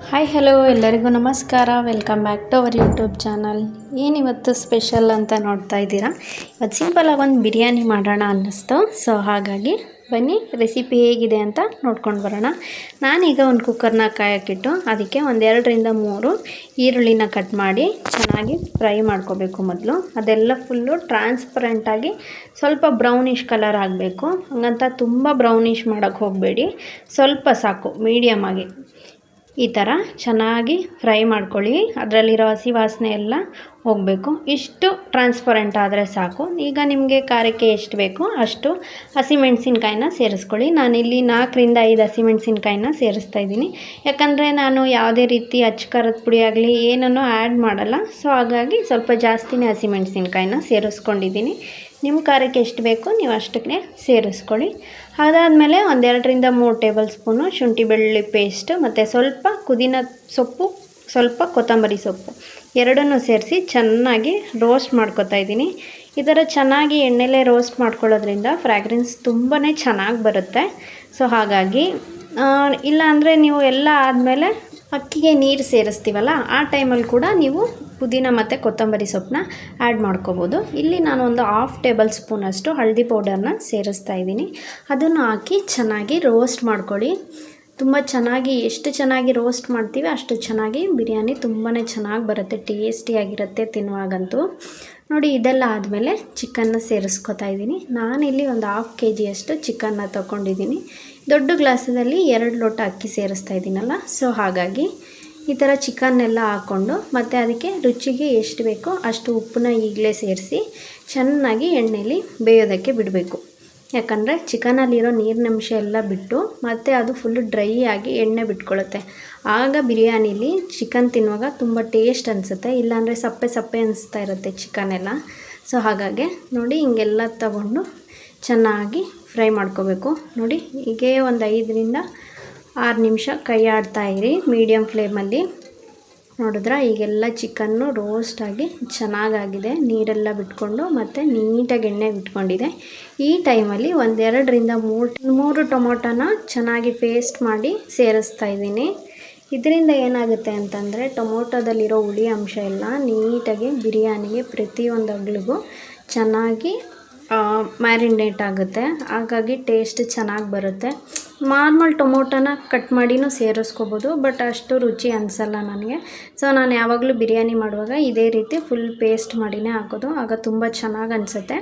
Hi hello ಎಲ್ಲರಿಗೂ ನಮಸ್ಕಾರ. Welcome back to our YouTube channel ಏನಿವತ್ತು ಸ್ಪೆಷಲ್ ಅಂತ ನೋಡ್ತಾ ಇದ್ದೀರಾ? ಇವತ್ತು ಸಿಂಪಲಾಗಿ ಒಂದು ಬಿರಿಯಾನಿ ಮಾಡೋಣ ಅನ್ನಿಸ್ತು. ಸೊ ಹಾಗಾಗಿ ಬನ್ನಿ ರೆಸಿಪಿ ಹೇಗಿದೆ ಅಂತ ನೋಡ್ಕೊಂಡು ಬರೋಣ. ನಾನೀಗ ಒಂದು ಕುಕ್ಕರ್ನ ಕಾಯಕ್ಕಿಟ್ಟು ಅದಕ್ಕೆ ಒಂದೆರಡರಿಂದ ಮೂರು ಈರುಳ್ಳಿನ ಕಟ್ ಮಾಡಿ ಚೆನ್ನಾಗಿ ಫ್ರೈ ಮಾಡ್ಕೋಬೇಕು ಮೊದಲು. ಅದೆಲ್ಲ ಫುಲ್ಲು ಟ್ರಾನ್ಸ್ಪರೆಂಟಾಗಿ ಸ್ವಲ್ಪ ಬ್ರೌನಿಷ್ ಕಲರ್ ಆಗಬೇಕು. ಹಂಗಂತ ತುಂಬ ಬ್ರೌನಿಷ್ ಮಾಡೋಕ್ಕೆ ಹೋಗಬೇಡಿ. ಸ್ವಲ್ಪ ಸಾಕು ಮೀಡಿಯಮ್ ಆಗಿ. ಈ ಥರ ಚೆನ್ನಾಗಿ ಫ್ರೈ ಮಾಡ್ಕೊಳ್ಳಿ. ಅದರಲ್ಲಿರೋ ಹಸಿ ವಾಸನೆ ಎಲ್ಲ ಹೋಗಬೇಕು. ಇಷ್ಟು ಟ್ರಾನ್ಸ್ಪರೆಂಟ್ ಆದರೆ ಸಾಕು. ಈಗ ನಿಮಗೆ ಖಾರಕ್ಕೆ ಎಷ್ಟು ಬೇಕೋ ಅಷ್ಟು ಹಸಿಮೆಣಸಿನ್ಕಾಯಿನ ಸೇರಿಸ್ಕೊಳ್ಳಿ. ನಾನಿಲ್ಲಿ ನಾಲ್ಕರಿಂದ ಐದು ಹಸಿಮೆಣಸಿನ್ಕಾಯಿನ ಸೇರಿಸ್ತಾ ಇದ್ದೀನಿ. ಯಾಕಂದರೆ ನಾನು ಯಾವುದೇ ರೀತಿ ಅಚ್ಚ ಖಾರದ ಪುಡಿ ಆಗಲಿ ಏನನ್ನೂ ಆ್ಯಡ್ ಮಾಡಲ್ಲ. ಸೊ ಹಾಗಾಗಿ ಸ್ವಲ್ಪ ಜಾಸ್ತಿನೇ ಹಸಿಮೆಣಸಿನ್ಕಾಯಿನ ಸೇರಿಸ್ಕೊಂಡಿದ್ದೀನಿ. ನಿಮ್ಮ ಖಾರಕ್ಕೆ ಎಷ್ಟು ಬೇಕೋ ನೀವು ಅಷ್ಟಕ್ಕೆ ಸೇರಿಸ್ಕೊಳ್ಳಿ. ಅದಾದಮೇಲೆ ಒಂದೆರಡರಿಂದ ಮೂರು ಟೇಬಲ್ ಸ್ಪೂನು ಶುಂಠಿ ಬೆಳ್ಳುಳ್ಳಿ ಪೇಸ್ಟ್ ಮತ್ತು ಸ್ವಲ್ಪ ಕುದಿನ ಸೊಪ್ಪು, ಸ್ವಲ್ಪ ಕೊತ್ತಂಬರಿ ಸೊಪ್ಪು. ಎರಡನ್ನೂ ಸೇರಿಸಿ ಚೆನ್ನಾಗಿ ರೋಸ್ಟ್ ಮಾಡ್ಕೊತಾ ಇದ್ದೀನಿ. ಈ ಥರ ಚೆನ್ನಾಗಿ ಎಣ್ಣೆಲೇ ರೋಸ್ಟ್ ಮಾಡ್ಕೊಳ್ಳೋದ್ರಿಂದ ಫ್ರ್ಯಾಗ್ರೆನ್ಸ್ ತುಂಬಾ ಚೆನ್ನಾಗಿ ಬರುತ್ತೆ. ಸೊ ಹಾಗಾಗಿ ಇಲ್ಲ ಅಂದರೆ ನೀವು ಎಲ್ಲ ಆದಮೇಲೆ ಅಕ್ಕಿಗೆ ನೀರು ಸೇರಿಸ್ತೀವಲ್ಲ, ಆ ಟೈಮಲ್ಲಿ ಕೂಡ ನೀವು ಪುದೀನ ಮತ್ತು ಕೊತ್ತಂಬರಿ ಸೊಪ್ಪನ್ನ ಆ್ಯಡ್ ಮಾಡ್ಕೋಬೋದು. ಇಲ್ಲಿ ನಾನು ಒಂದು ಹಾಫ್ ಟೇಬಲ್ ಸ್ಪೂನಷ್ಟು ಹಳದಿ ಪೌಡರ್ನ ಸೇರಿಸ್ತಾ ಇದ್ದೀನಿ. ಅದನ್ನು ಹಾಕಿ ಚೆನ್ನಾಗಿ ರೋಸ್ಟ್ ಮಾಡ್ಕೊಳ್ಳಿ. ತುಂಬ ಚೆನ್ನಾಗಿ, ಎಷ್ಟು ಚೆನ್ನಾಗಿ ರೋಸ್ಟ್ ಮಾಡ್ತೀವಿ ಅಷ್ಟು ಚೆನ್ನಾಗಿ ಬಿರಿಯಾನಿ ತುಂಬಾ ಚೆನ್ನಾಗಿ ಬರುತ್ತೆ ಟೇಸ್ಟಿಯಾಗಿರುತ್ತೆ ತಿನ್ನುವಾಗಂತೂ. ನೋಡಿ, ಇದೆಲ್ಲ ಆದಮೇಲೆ ಚಿಕನ್ನ ಸೇರಿಸ್ಕೊತಾ ಇದ್ದೀನಿ. ನಾನಿಲ್ಲಿ ಒಂದು ಹಾಫ್ ಕೆ ಜಿಯಷ್ಟು ಚಿಕನ್ನ ತೊಗೊಂಡಿದ್ದೀನಿ. ದೊಡ್ಡ ಗ್ಲಾಸದಲ್ಲಿ ಎರಡು ಲೋಟ ಅಕ್ಕಿ ಸೇರಿಸ್ತಾ ಇದ್ದೀನಲ್ಲ ಸೊ ಹಾಗಾಗಿ ಈ ಥರ ಚಿಕನ್ನೆಲ್ಲ ಹಾಕ್ಕೊಂಡು ಮತ್ತು ಅದಕ್ಕೆ ರುಚಿಗೆ ಎಷ್ಟು ಬೇಕೋ ಅಷ್ಟು ಉಪ್ಪನ್ನ ಈಗಲೇ ಸೇರಿಸಿ ಚೆನ್ನಾಗಿ ಎಣ್ಣೆಯಲ್ಲಿ ಬೇಯೋದಕ್ಕೆ ಬಿಡಬೇಕು. ಯಾಕಂದರೆ ಚಿಕನಲ್ಲಿರೋ ನೀರಿನಂಶ ಎಲ್ಲ ಬಿಟ್ಟು ಮತ್ತು ಅದು ಫುಲ್ಲು ಡ್ರೈ ಆಗಿ ಎಣ್ಣೆ ಬಿಟ್ಕೊಳ್ಳುತ್ತೆ ಆಗ ಬಿರಿಯಾನಿಲಿ ಚಿಕನ್ ತಿನ್ನುವಾಗ ತುಂಬ ಟೇಸ್ಟ್ ಅನಿಸುತ್ತೆ. ಇಲ್ಲಾಂದರೆ ಸಪ್ಪೆ ಸಪ್ಪೆ ಅನಿಸ್ತಾ ಇರುತ್ತೆ ಚಿಕನ್ ಎಲ್ಲ ಸೊ ಹಾಗಾಗಿ ನೋಡಿ ಹಿಂಗೆಲ್ಲ ತಗೊಂಡು ಚೆನ್ನಾಗಿ ಫ್ರೈ ಮಾಡ್ಕೋಬೇಕು. ನೋಡಿ ಹೀಗೆ ಒಂದು ಐದರಿಂದ ಆರು ನಿಮಿಷ ಕೈ ಆಡ್ತಾಯಿರಿ ಮೀಡಿಯಮ್ ಫ್ಲೇಮಲ್ಲಿ ನೋಡಿದ್ರೆ? ಈಗೆಲ್ಲ ಚಿಕನ್ನು ರೋಸ್ಟಾಗಿ ಚೆನ್ನಾಗಾಗಿದೆ. ನೀರೆಲ್ಲ ಬಿಟ್ಕೊಂಡು ಮತ್ತು ನೀಟಾಗಿ ಎಣ್ಣೆ ಬಿಟ್ಕೊಂಡಿದೆ. ಈ ಟೈಮಲ್ಲಿ ಒಂದೆರಡರಿಂದ ಮೂರು ಮೂರು ಟೊಮೊಟೊನ ಚೆನ್ನಾಗಿ ಪೇಸ್ಟ್ ಮಾಡಿ ಸೇರಿಸ್ತಾ ಇದ್ದೀನಿ. ಇದರಿಂದ ಏನಾಗುತ್ತೆ ಅಂತಂದರೆ ಟೊಮೊಟೊದಲ್ಲಿರೋ ಹುಳಿ ಅಂಶ ಎಲ್ಲ ನೀಟಾಗಿ ಬಿರಿಯಾನಿಗೆ ಪ್ರತಿಯೊಂದು ಅಗ್ಳಿಗೂ ಚೆನ್ನಾಗಿ ಮ್ಯಾರಿನೇಟ್ ಆಗುತ್ತೆ. ಹಾಗಾಗಿ ಟೇಸ್ಟ್ ಚೆನ್ನಾಗಿ ಬರುತ್ತೆ. ನಾರ್ಮಲ್ ಟೊಮೊಟೊನ ಕಟ್ ಮಾಡಿನೂ ಸೇರಿಸ್ಕೋಬೋದು ಬಟ್ ಅಷ್ಟು ರುಚಿ ಅನಿಸಲ್ಲ ನನಗೆ. ಸೊ ನಾನು ಯಾವಾಗಲೂ ಬಿರಿಯಾನಿ ಮಾಡುವಾಗ ಇದೇ ರೀತಿ ಫುಲ್ ಪೇಸ್ಟ್ ಮಾಡಿನೇ ಹಾಕೋದು. ಆಗ ತುಂಬ ಚೆನ್ನಾಗಿ ಅನಿಸುತ್ತೆ.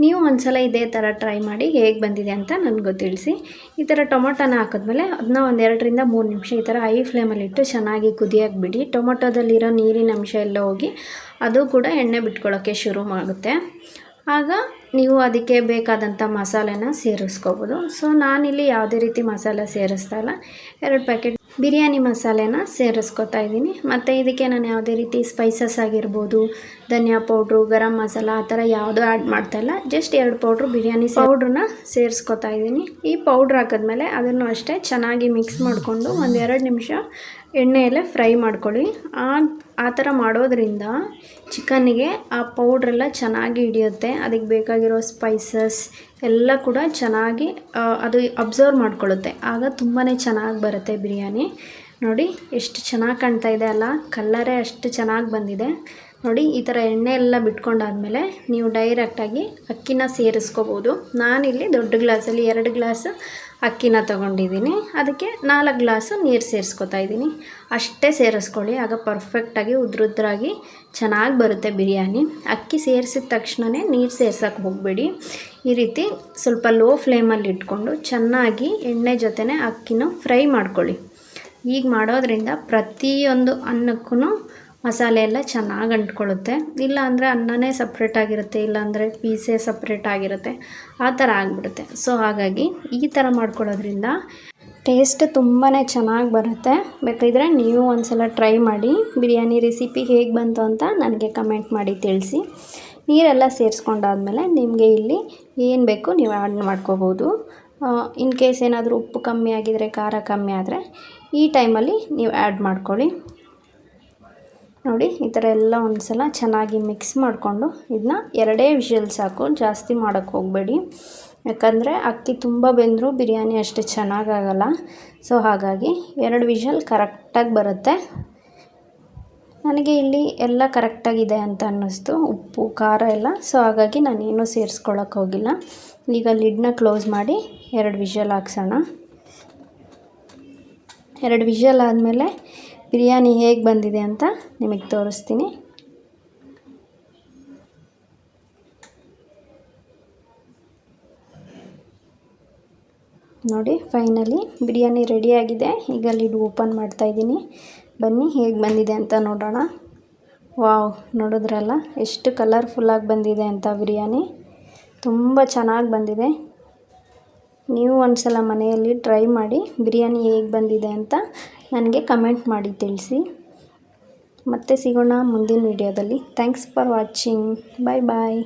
ನೀವು ಒಂದ್ಸಲ ಇದೇ ಥರ ಟ್ರೈ ಮಾಡಿ ಹೇಗೆ ಬಂದಿದೆ ಅಂತ ನನಗೂ ತಿಳಿಸಿ ಈ ಥರ ಟೊಮೊಟೊನ ಹಾಕಿದ್ಮೇಲೆ ಅದನ್ನ ಒಂದು ಎರಡರಿಂದ ಮೂರು ನಿಮಿಷ ಈ ಥರ ಹೈ ಫ್ಲೇಮಲ್ಲಿಟ್ಟು ಚೆನ್ನಾಗಿ ಕುದಿಯೋಕೆ ಬಿಡಿ ಟೊಮೊಟೊದಲ್ಲಿರೋ ನೀರಿನ ಅಂಶ ಎಲ್ಲ ಹೋಗಿ ಅದು ಕೂಡ ಎಣ್ಣೆ ಬಿಟ್ಕೊಳ್ಳೋಕ್ಕೆ ಶುರು ಮಾಡುತ್ತೆ ಆಗ ನೀವು ಅದಕ್ಕೆ ಬೇಕಾದಂಥ ಮಸಾಲೆನ ಸೇರಿಸ್ಕೋಬೋದು. ಸೊ ನಾನಿಲ್ಲಿ ಯಾವುದೇ ರೀತಿ ಮಸಾಲೆ ಸೇರಿಸ್ತಾ ಇಲ್ಲ. ಎರಡು ಪ್ಯಾಕೆಟ್ ಬಿರಿಯಾನಿ ಮಸಾಲೆನ ಸೇರಿಸ್ಕೊತಾ ಇದ್ದೀನಿ. ಮತ್ತು ಇದಕ್ಕೆ ನಾನು ಯಾವುದೇ ರೀತಿ ಸ್ಪೈಸಸ್ ಆಗಿರ್ಬೋದು, ಧನಿಯಾ ಪೌಡ್ರು, ಗರಂ ಮಸಾಲ ಆ ಥರ ಯಾವುದೂ ಆ್ಯಡ್ ಮಾಡ್ತಾಯಿಲ್ಲ ಜಸ್ಟ್ ಎರಡು ಪೌಡ್ರು ಬಿರಿಯಾನಿ ಪೌಡ್ರನ್ನ ಸೇರಿಸ್ಕೊತಾ ಇದ್ದೀನಿ. ಈ ಪೌಡ್ರ್ ಹಾಕಿದ್ಮೇಲೆ ಅದನ್ನು ಅಷ್ಟೇ ಚೆನ್ನಾಗಿ ಮಿಕ್ಸ್ ಮಾಡಿಕೊಂಡು ಒಂದು ಎರಡು ನಿಮಿಷ ಎಣ್ಣೆಯಲ್ಲೇ ಫ್ರೈ ಮಾಡ್ಕೊಳ್ಳಿ. ಆ ಆ ಥರ ಮಾಡೋದ್ರಿಂದ ಚಿಕನ್ನಿಗೆ ಆ ಪೌಡ್ರೆಲ್ಲ ಚೆನ್ನಾಗಿ ಹಿಡಿಯುತ್ತೆ. ಅದಕ್ಕೆ ಬೇಕಾಗಿರೋ ಸ್ಪೈಸಸ್ ಎಲ್ಲ ಕೂಡ ಚೆನ್ನಾಗಿ ಅದು ಅಬ್ಸರ್ವ್ ಮಾಡ್ಕೊಳ್ಳುತ್ತೆ. ಆಗ ತುಂಬಾ ಚೆನ್ನಾಗಿ ಬರುತ್ತೆ ಬಿರಿಯಾನಿ. ನೋಡಿ, ಎಷ್ಟು ಚೆನ್ನಾಗಿ ಕಾಣ್ತಾ ಇದೆ ಅಲ್ಲ? ಕಲ್ಲರೇ ಅಷ್ಟು ಚೆನ್ನಾಗಿ ಬಂದಿದೆ. ನೋಡಿ, ಈ ಥರ ಎಣ್ಣೆ ಎಲ್ಲ ಬಿಟ್ಕೊಂಡಾದ್ಮೇಲೆ ನೀವು ಡೈರೆಕ್ಟಾಗಿ ಅಕ್ಕಿನ ಸೇರಿಸ್ಕೋಬೋದು. ನಾನಿಲ್ಲಿ ದೊಡ್ಡ ಗ್ಲಾಸಲ್ಲಿ ಎರಡು ಗ್ಲಾಸ್ ಅಕ್ಕಿನ ತೊಗೊಂಡಿದ್ದೀನಿ. ಅದಕ್ಕೆ ನಾಲ್ಕು ಗ್ಲಾಸು ನೀರು ಸೇರಿಸ್ಕೊತಾ ಇದ್ದೀನಿ. ಅಷ್ಟೇ ಸೇರಿಸ್ಕೊಳ್ಳಿ. ಆಗ ಪರ್ಫೆಕ್ಟಾಗಿ ಉದ್ರುದ್ರಾಗಿ ಚೆನ್ನಾಗಿ ಬರುತ್ತೆ ಬಿರಿಯಾನಿ. ಅಕ್ಕಿ ಸೇರಿಸಿದ ತಕ್ಷಣವೇ ನೀರು ಸೇರ್ಸೋಕ್ಕೆ ಹೋಗಬೇಡಿ. ಈ ರೀತಿ ಸ್ವಲ್ಪ ಲೋ ಫ್ಲೇಮಲ್ಲಿ ಇಟ್ಕೊಂಡು ಚೆನ್ನಾಗಿ ಎಣ್ಣೆ ಜೊತೆನೇ ಅಕ್ಕಿನ ಫ್ರೈ ಮಾಡ್ಕೊಳ್ಳಿ. ಈಗ ಮಾಡೋದ್ರಿಂದ ಪ್ರತಿಯೊಂದು ಅನ್ನಕ್ಕೂ ಮಸಾಲೆ ಎಲ್ಲ ಚೆನ್ನಾಗಿ ಅಂಟ್ಕೊಳ್ಳುತ್ತೆ. ಇಲ್ಲ ಅಂದರೆ ಅನ್ನನೇ ಸಪ್ರೇಟಾಗಿರುತ್ತೆ ಇಲ್ಲಾಂದರೆ ಪೀಸೇ ಸಪ್ರೇಟ್ ಆಗಿರುತ್ತೆ. ಆ ಥರ ಆಗಿಬಿಡುತ್ತೆ. ಸೊ ಹಾಗಾಗಿ ಈ ಥರ ಮಾಡ್ಕೊಳ್ಳೋದ್ರಿಂದ ಟೇಸ್ಟ್ ತುಂಬಾ ಚೆನ್ನಾಗಿ ಬರುತ್ತೆ. ಬೇಕಿದ್ರೆ ನೀವು ಒಂದ್ಸಲ ಟ್ರೈ ಮಾಡಿ, ಬಿರಿಯಾನಿ ರೆಸಿಪಿ ಹೇಗೆ ಬಂತು ಅಂತ ನನಗೆ ಕಮೆಂಟ್ ಮಾಡಿ ತಿಳಿಸಿ. ನೀರೆಲ್ಲ ಸೇರಿಸ್ಕೊಂಡಾದ್ಮೇಲೆ ನಿಮಗೆ ಇಲ್ಲಿ ಏನು ಬೇಕು ನೀವು ಆ್ಯಡ್ ಮಾಡ್ಕೋಬೋದು. ಇನ್ ಕೇಸ್ ಏನಾದರೂ ಉಪ್ಪು ಕಮ್ಮಿ ಆಗಿದರೆ, ಖಾರ ಕಮ್ಮಿ ಆದರೆ ಈ ಟೈಮಲ್ಲಿ ನೀವು ಆ್ಯಡ್ ಮಾಡ್ಕೊಳ್ಳಿ. ನೋಡಿ, ಈ ಥರ ಎಲ್ಲ ಒಂದು ಸಲ ಚೆನ್ನಾಗಿ ಮಿಕ್ಸ್ ಮಾಡಿಕೊಂಡು ಇದನ್ನ ಎರಡೇ ವಿಷಲ್ ಸಾಕು, ಜಾಸ್ತಿ ಮಾಡೋಕ್ಕೆ ಹೋಗಬೇಡಿ. ಯಾಕಂದರೆ ಅಕ್ಕಿ ತುಂಬ ಬೆಂದರೂ ಬಿರಿಯಾನಿ ಅಷ್ಟು ಚೆನ್ನಾಗಾಗಲ್ಲ. ಸೊ ಹಾಗಾಗಿ ಎರಡು ವಿಷಲ್ ಕರೆಕ್ಟಾಗಿ ಬರುತ್ತೆ. ನನಗೆ ಇಲ್ಲಿ ಎಲ್ಲ ಕರೆಕ್ಟಾಗಿದೆ ಅಂತ ಅನ್ನಿಸ್ತು, ಉಪ್ಪು, ಖಾರ ಎಲ್ಲ. ಸೊ ಹಾಗಾಗಿ ನಾನೇನು ಸೇರಿಸ್ಕೊಳ್ಳೋಕೆ ಹೋಗಿಲ್ಲ. ಈಗ ಲಿಡ್ನ ಕ್ಲೋಸ್ ಮಾಡಿ ಎರಡು ವಿಷಲ್ ಹಾಕ್ಸೋಣ. ಎರಡು ವಿಷಲ್ ಆದಮೇಲೆ ಬಿರಿಯಾನಿ ಹೇಗೆ ಬಂದಿದೆ ಅಂತ ನಿಮಗೆ ತೋರಿಸ್ತೀನಿ. ನೋಡಿ ಫೈನಲಿ ಬಿರಿಯಾನಿ ರೆಡಿಯಾಗಿದೆ ಈಗ ಲಿಡ್ ಓಪನ್ ಮಾಡ್ತಾಯಿದ್ದೀನಿ ಬನ್ನಿ ಹೇಗೆ ಬಂದಿದೆ ಅಂತ ನೋಡೋಣ. ವಾವ್, ನೋಡಿದ್ರಲ್ಲ? ಎಷ್ಟು ಕಲರ್ಫುಲ್ಲಾಗಿ ಬಂದಿದೆ ಅಂತ ಬಿರಿಯಾನಿ. ತುಂಬ ಚೆನ್ನಾಗಿ ಬಂದಿದೆ. ನೀವು ಒಂದು ಸಲ ಮನೆಯಲ್ಲಿ ಟ್ರೈ ಮಾಡಿ ಬಿರಿಯಾನಿ ಹೇಗೆ ಬಂದಿದೆ ಅಂತ ನನಗೆ ಕಮೆಂಟ್ ಮಾಡಿ ತಿಳಿಸಿ. ಮತ್ತೆ ಸಿಗೋಣ ಮುಂದಿನ ವೀಡಿಯೋದಲ್ಲಿ thanks for watching bye bye